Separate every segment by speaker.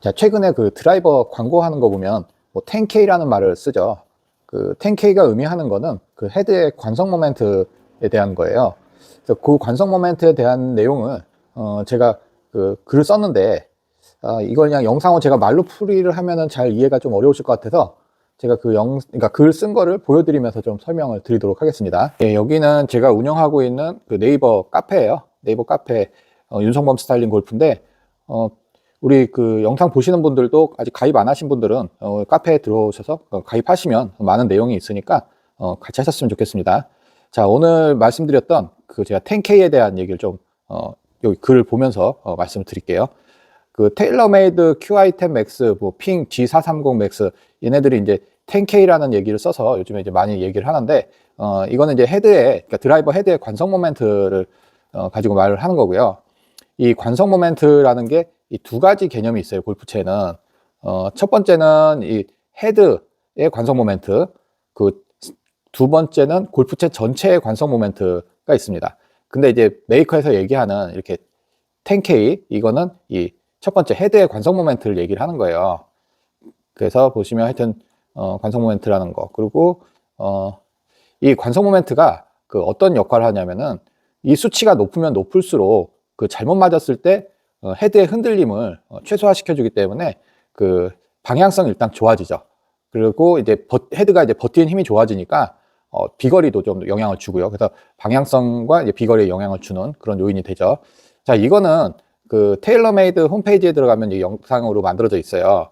Speaker 1: 자, 최근에 그 드라이버 광고하는 거 보면 뭐 10K라는 말을 쓰죠. 그 10K가 의미하는 거는 그 헤드의 관성 모멘트에 대한 거예요. 그래서 그 관성 모멘트에 대한 내용을 어 제가 그 글을 썼는데 아 이걸 그냥 영상으로 제가 말로 풀이를 하면은 잘 이해가 좀 어려우실 것 같아서 제가 그 영, 그러니까 글 쓴 거를 보여드리면서 좀 설명을 드리도록 하겠습니다. 예, 여기는 제가 운영하고 있는 그 네이버 카페예요. 네이버 카페 어, 윤성범 스타일링 골프인데 어, 우리 그 영상 보시는 분들도 아직 가입 안 하신 분들은 어, 카페에 들어오셔서 어, 가입하시면 많은 내용이 있으니까 어, 같이 하셨으면 좋겠습니다. 자, 오늘 말씀드렸던 그 제가 10K에 대한 얘기를 좀 어, 여기 글을 보면서 어, 말씀을 드릴게요. 그 테일러메이드 QI10 맥스, 뭐핑 G430 맥스 얘네들이 이제 10K라는 얘기를 써서 요즘에 이제 많이 얘기를 하는데 어 이거는 이제 헤드에 그러니까 드라이버 헤드의 관성 모멘트를 어, 가지고 말을 하는 거고요. 이 관성 모멘트라는 게 이 두 가지 개념이 있어요. 골프채는 어, 첫 번째는 이 헤드의 관성 모멘트, 그 두 번째는 골프채 전체의 관성 모멘트가 있습니다. 근데 이제 메이커에서 얘기하는 이렇게 10K 이거는 이 첫 번째 헤드의 관성 모멘트를 얘기를 하는 거예요. 그래서 보시면 하여튼 어, 관성 모멘트라는 거 그리고 어, 이 관성 모멘트가 그 어떤 역할을 하냐면은 이 수치가 높으면 높을수록 그 잘못 맞았을 때 어, 헤드의 흔들림을 어, 최소화시켜 주기 때문에 그 방향성이 일단 좋아지죠. 그리고 이제 버, 헤드가 이제 버티는 힘이 좋아지니까 어, 비거리도 좀 영향을 주고요. 그래서 방향성과 이제 비거리에 영향을 주는 그런 요인이 되죠. 자, 이거는 그 테일러메이드 홈페이지에 들어가면 이 영상으로 만들어져 있어요.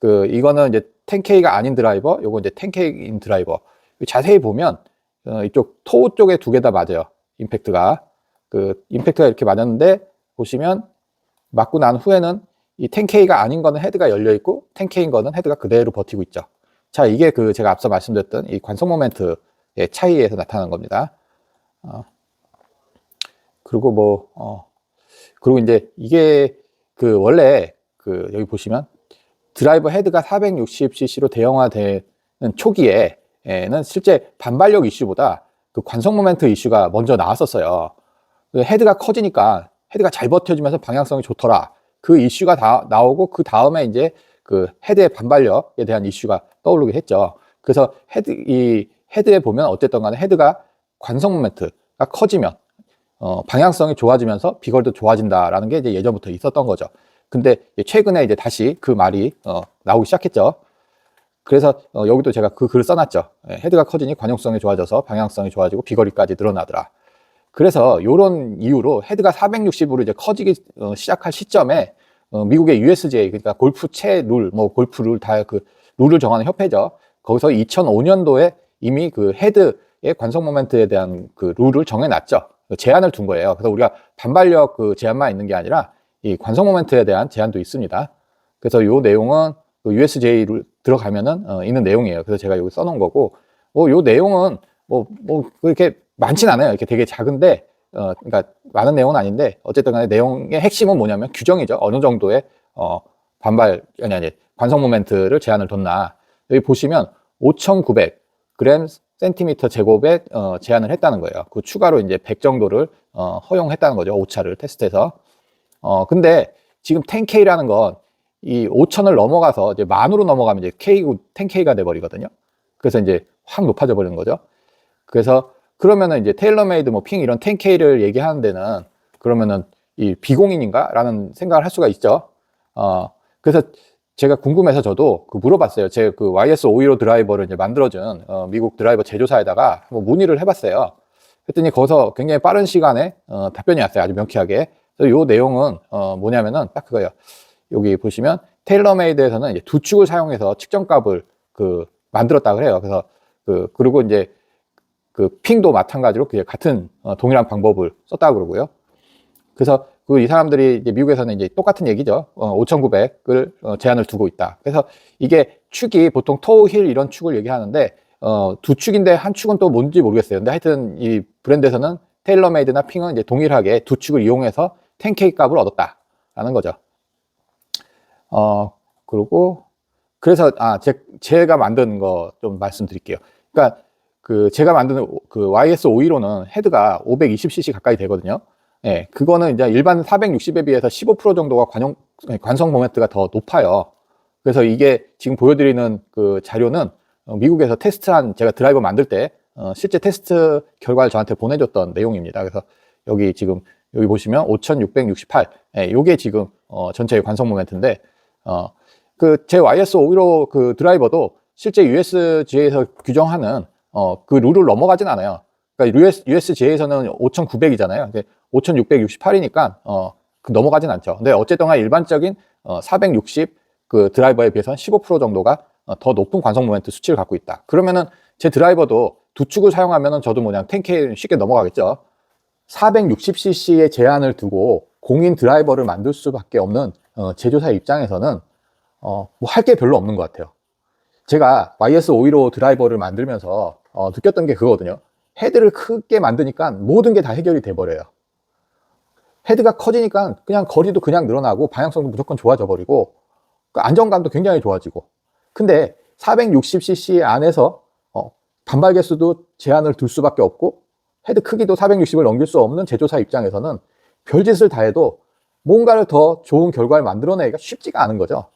Speaker 1: 그 이거는 이제 10K가 아닌 드라이버, 요거 이제 10K인 드라이버. 자세히 보면 어, 이쪽 토우 쪽에 두 개 다 맞아요. 임팩트가 그 임팩트가 이렇게 맞았는데 보시면 맞고 난 후에는 이 10K가 아닌 거는 헤드가 열려 있고 10K인 거는 헤드가 그대로 버티고 있죠. 자, 이게 그 제가 앞서 말씀드렸던 이 관성 모멘트의 차이에서 나타나는 겁니다. 어, 그리고 뭐 어, 그리고 이제 이게 그 원래 그 여기 보시면 드라이버 헤드가 460cc로 대형화되는 초기에는 실제 반발력 이슈보다 그 관성 모멘트 이슈가 먼저 나왔었어요. 그 헤드가 커지니까 헤드가 잘 버텨주면서 방향성이 좋더라. 그 이슈가 다 나오고 그 다음에 이제 그 헤드의 반발력에 대한 이슈가 떠오르게 했죠. 그래서 헤드 이 헤드에 보면 어쨌든 간에 헤드가 관성 모멘트가 커지면 어, 방향성이 좋아지면서 비거리도 좋아진다라는 게 이제 예전부터 있었던 거죠. 근데 최근에 이제 다시 그 말이 어, 나오기 시작했죠. 그래서 어, 여기도 제가 그 글을 써놨죠. 예, 헤드가 커지니 관용성이 좋아져서 방향성이 좋아지고 비거리까지 늘어나더라. 그래서 이런 이유로 헤드가 460으로 이제 커지기 어, 시작할 시점에 어, 미국의 USJ 그러니까 골프 채 룰, 뭐 골프 룰 다 그 룰을 정하는 협회죠. 거기서 2005년도에 이미 그 헤드의 관성 모멘트에 대한 그 룰을 정해놨죠. 제한을 둔 거예요. 그래서 우리가 반발력 그 제한만 있는 게 아니라 이 관성 모멘트에 대한 제한도 있습니다. 그래서 요 내용은 그 USJ를 들어가면은 어, 있는 내용이에요. 그래서 제가 여기 써놓은 거고, 뭐요 내용은 뭐 뭐 그렇게 많진 않아요. 이렇게 되게 작은데, 어, 그러니까 많은 내용은 아닌데 어쨌든 간에 내용의 핵심은 뭐냐면 규정이죠. 어느 정도의 어, 반발 아니 아니 관성 모멘트를 제한을 뒀나 여기 보시면 5,900g 센티미터 제곱에 어, 제한을 했다는 거예요. 그 추가로 이제 100 정도를 어, 허용했다는 거죠. 오차를 테스트해서. 어, 근데 지금 10K라는 건 이 5천을 넘어가서 이제 만으로 넘어가면 이제 K, 10K가 돼버리거든요. 그래서 이제 확 높아져 버리는 거죠. 그래서 그러면은 이제 테일러메이드 뭐 핑 이런 10K를 얘기하는 데는 그러면은 이 비공인인가? 라는 생각을 할 수가 있죠. 어, 그래서 제가 궁금해서 저도 그 물어봤어요. 제 그 YS515 드라이버를 이제 만들어준 어, 미국 드라이버 제조사에다가 뭐 문의를 해봤어요. 그랬더니 거기서 굉장히 빠른 시간에 어, 답변이 왔어요. 아주 명쾌하게. 그래서 요 내용은 어, 뭐냐면은 딱 그거예요. 여기 보시면 테일러메이드에서는 이제 두 축을 사용해서 측정값을 그 만들었다 그래요. 그래서 그 그리고 이제 그 핑도 마찬가지로 그 같은 어, 동일한 방법을 썼다 그러고요. 그래서 그 이 사람들이 이제 미국에서는 이제 똑같은 얘기죠. 어, 5,900을 어, 제한을 두고 있다. 그래서 이게 축이 보통 토우 힐 이런 축을 얘기하는데 어, 두 축인데 한 축은 또 뭔지 모르겠어요. 근데 하여튼 이 브랜드에서는 테일러메이드나 핑은 이제 동일하게 두 축을 이용해서 10K 값을 얻었다라는 거죠. 어, 그리고 그래서 아, 제, 제가 만든 거 좀 말씀드릴게요. 그러니까 그 제가 만든 그 YS515는 헤드가 520cc 가까이 되거든요. 예, 그거는 이제 일반 460에 비해서 15% 정도가 관용, 관성 모멘트가 더 높아요. 그래서 이게 지금 보여드리는 그 자료는 어, 미국에서 테스트한 제가 드라이버 만들 때 어, 실제 테스트 결과를 저한테 보내줬던 내용입니다. 그래서 여기 지금 여기 보시면 5,668, 예, 요게 지금 어, 전체의 관성 모멘트인데 어, 그 제 YS515 그 드라이버도 실제 USGA에서 규정하는 어, 그 룰을 넘어가진 않아요. 그러니까 US, USGA에서는 5,900이잖아요. 근데 5,668이니까 어, 그 넘어가진 않죠. 근데 어쨌든 간 일반적인 어, 460그 드라이버에 비해서는 15% 정도가 어, 더 높은 관성 모멘트 수치를 갖고 있다. 그러면은 제 드라이버도 두 축을 사용하면은 저도 뭐 그냥 10K 쉽게 넘어가겠죠. 460cc의 제한을 두고 공인 드라이버를 만들 수밖에 없는 어, 제조사 입장에서는 어, 뭐 할 게 별로 없는 것 같아요. 제가 YS515 드라이버를 만들면서 어, 느꼈던 게 그거거든요. 헤드를 크게 만드니까 모든 게 다 해결이 돼버려요. 헤드가 커지니까 그냥 거리도 그냥 늘어나고 방향성도 무조건 좋아져 버리고 그 안정감도 굉장히 좋아지고 근데 460cc 안에서 어, 반발 개수도 제한을 둘 수밖에 없고 헤드 크기도 460을 넘길 수 없는 제조사 입장에서는 별짓을 다 해도 뭔가를 더 좋은 결과를 만들어내기가 쉽지가 않은 거죠.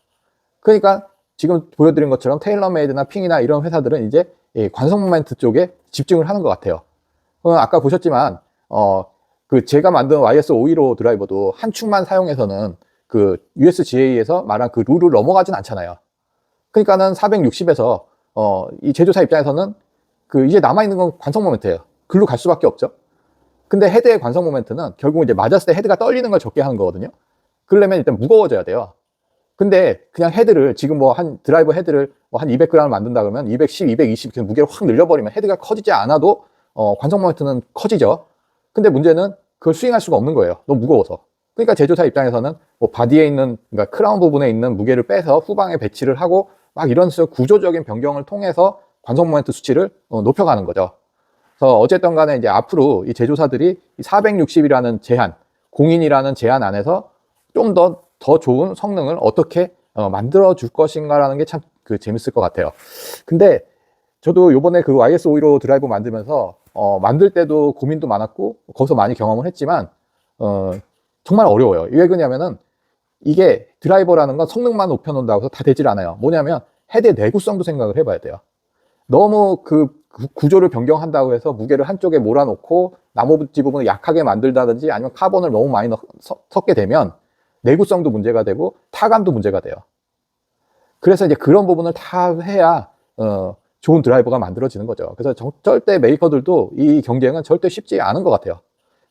Speaker 1: 그러니까 지금 보여드린 것처럼 테일러메이드나 핑이나 이런 회사들은 이제 이 관성 모멘트 쪽에 집중을 하는 것 같아요. 어, 아까 보셨지만 어, 그 제가 만든 YS515 드라이버도 한 축만 사용해서는 그 USGA에서 말한 그 룰을 넘어가진 않잖아요. 그러니까는 460에서 어, 이 제조사 입장에서는 그 이제 남아 있는 건 관성 모멘트예요. 글로 갈 수밖에 없죠. 근데 헤드의 관성 모멘트는 결국 이제 맞았을 때 헤드가 떨리는 걸 적게 하는 거거든요. 그러려면 일단 무거워져야 돼요. 근데 그냥 헤드를 지금 뭐 한 드라이버 헤드를 뭐 한 200g을 만든다 그러면 210, 220 그냥 무게를 확 늘려버리면 헤드가 커지지 않아도 어, 관성 모멘트는 커지죠. 근데 문제는 그걸 스윙할 수가 없는 거예요. 너무 무거워서. 그러니까 제조사 입장에서는 뭐 바디에 있는 그러니까 크라운 부분에 있는 무게를 빼서 후방에 배치를 하고 막 이런 구조적인 변경을 통해서 관성 모멘트 수치를 어, 높여가는 거죠. 그래서 어쨌든 간에 이제 앞으로 이 제조사들이 460이라는 제한, 공인이라는 제한 안에서 좀더 더 좋은 성능을 어떻게 어, 만들어 줄 것인가라는 게 참 그 재밌을 것 같아요. 근데 저도 요번에 그 YS515 드라이버 만들면서 어, 만들 때도 고민도 많았고 거기서 많이 경험을 했지만 어, 정말 어려워요. 왜 그러냐면은 이게 드라이버라는 건 성능만 높여놓는다고 해서 다 되질 않아요. 뭐냐면 헤드의 내구성도 생각을 해봐야 돼요. 너무 그 구- 구조를 변경한다고 해서 무게를 한쪽에 몰아놓고 나머지 부분을 약하게 만들다든지 아니면 카본을 너무 많이 넣, 섞- 섞게 되면 내구성도 문제가 되고 타감도 문제가 돼요. 그래서 이제 그런 부분을 다 해야 어, 좋은 드라이버가 만들어지는 거죠. 그래서 정- 절대 메이커들도 이 경쟁은 절대 쉽지 않은 것 같아요.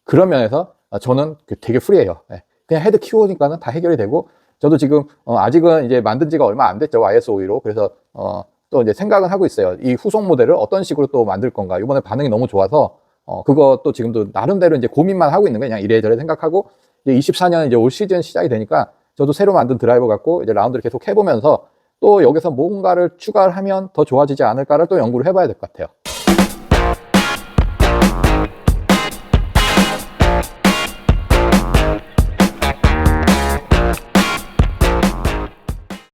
Speaker 1: 그런 면에서 어, 저는 그 되게 프리해요. 예. 그냥 헤드 키우니까는 다 해결이 되고 저도 지금 어, 아직은 이제 만든 지가 얼마 안 됐죠. YS5로. 그래서 어, 또 이제 생각은 하고 있어요. 이 후속 모델을 어떤 식으로 또 만들 건가. 이번에 반응이 너무 좋아서 어, 그것도 지금도 나름대로 이제 고민만 하고 있는 거예요. 그냥 이래저래 생각하고 이제 24년 이제 올 시즌 시작이 되니까 저도 새로 만든 드라이버 갖고 이제 라운드를 계속 해보면서 또 여기서 뭔가를 추가를 하면 더 좋아지지 않을까를 또 연구를 해봐야 될 것 같아요.